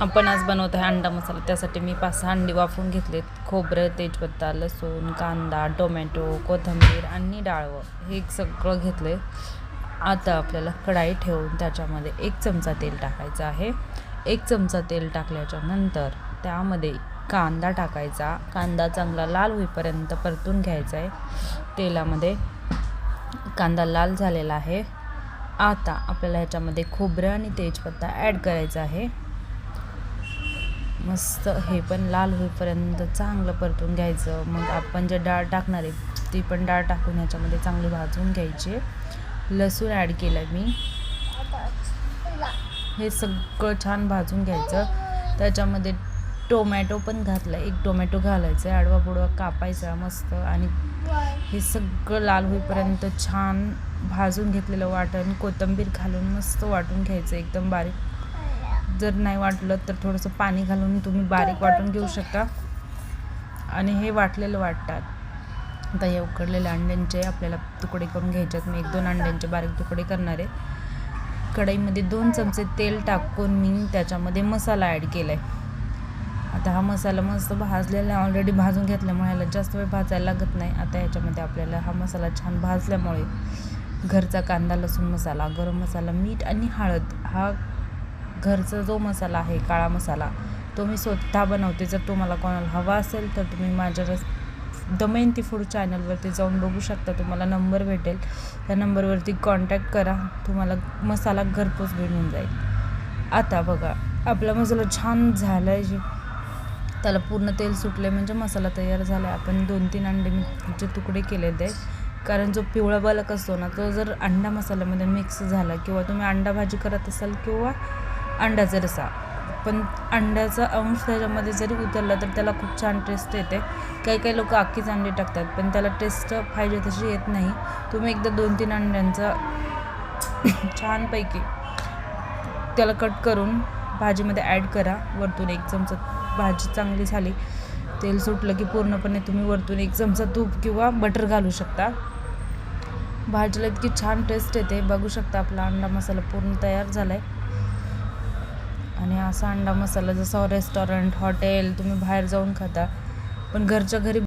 आपण आज बनवत आहे अंडा मसाला. त्यासाठी मी पाच सहा अंडी वाफून घेतलेत. खोबरं तेजपत्ता लसूण कांदा टोमॅटो कोथिंबीर आणि डाळवं हे सगळं घेतलं आता आपल्याला कढाई ठेवून त्याच्यामध्ये एक चमचा तेल टाकायचं आहे. एक चमचा तेल टाकल्याच्या नंतर त्यामध्ये कांदा टाकायचा. कांदा चांगला लाल होईपर्यंत परतून घ्यायचा आहे. तेलामध्ये कांदा लाल झालेला आहे. आता आपल्याला ह्याच्यामध्ये खोबरं आणि तेजपत्ता ॲड करायचा आहे. मस्त हे पण लाल होईपर्यंत चांगलं परतून घ्यायचं. मग आपण जे डाळ टाकणार आहे ती पण डाळ टाकून ह्याच्यामध्ये चांगली भाजून घ्यायची. लसूण ॲड केलं मी. हे सगळं छान भाजून घ्यायचं. त्याच्यामध्ये टोमॅटो पण घातला. एक टोमॅटो घालायचं आडवा बुडवा कापायचा मस्त. आणि हे सगळं लाल होईपर्यंत छान भाजून घेतलेलं वाटण कोथिंबीर घालून मस्त वाटून घ्यायचं. एकदम बारीक जर नाही वाटलं तर थोडंसं पाणी घालून तुम्ही बारीक वाटून घेऊ शकता. आणि हे वाटलेलं वाटतात. आता हे उकडलेल्या अंड्यांचे आपल्याला तुकडे करून घ्यायचे आहेत मी एक दोन अंड्यांचे बारीक तुकडे करणार आहे. कढईमध्ये दोन चमचे तेल टाकून मी त्याच्यामध्ये मसाला ॲड केला आहे आता हा मसाला मस्त भाजलेला ऑलरेडी भाजून घेतल्यामुळे ह्याला जास्त वेळ भाजायला लागत नाही. आता ह्याच्यामध्ये आपल्याला हा मसाला छान भाजल्यामुळे घरचा कांदा लसूण मसाला गरम मसाला मीठ आणि हळद हा घरचा जो मसाला आहे काळा मसाला तो मी स्वतः बनवते. जर तुम्हाला कोणाला हवा असेल तर तुम्ही माझ्या रस दमयंती फूड चॅनलवरती जाऊन बघू शकता. तुम्हाला नंबर भेटेल. त्या नंबरवरती कॉन्टॅक्ट करा. तुम्हाला मसाला घरपोच भेटून जाईल. आता बघा आपला मसाला छान झाला आहे जे. त्याला पूर्ण तेल सुटले म्हणजे मसाला तयार झाला आहे आपण दोन तीन अंडे चे तुकडे केले ते कारण जो पिवळा बालक असतो ना तो जर अंडा मसाल्यामध्ये मिक्स झाला किंवा तुम्ही अंडा भाजी करत असाल किंवा अंड्याचा रसा पण अंड्याचा अंश त्याच्यामध्ये जरी उतरला तर त्याला खूप छान टेस्ट येते. काही काही लोक अख्खीच अंडे टाकतात पण त्याला टेस्ट पाहिजे तशी येत नाही. तुम्ही एकदा दोन तीन अंड्यांचा छानपैकी त्याला कट करून भाजीमध्ये ॲड करा. वरतून एक चमचा भाजी चांगली झाली तेल सुटलं की पूर्णपणे तुम्ही वरतून एक चमचा तूप किंवा बटर घालू शकता. भाजीला इतकी छान टेस्ट येते. बघू शकता आपला अंडा मसाला पूर्ण तयार झाला आहे आणि असा अंडा मसाला जसा रेस्टॉरंट हॉटेल तुम्ही बाहेर जाऊन खाता. पण घरच्या घरी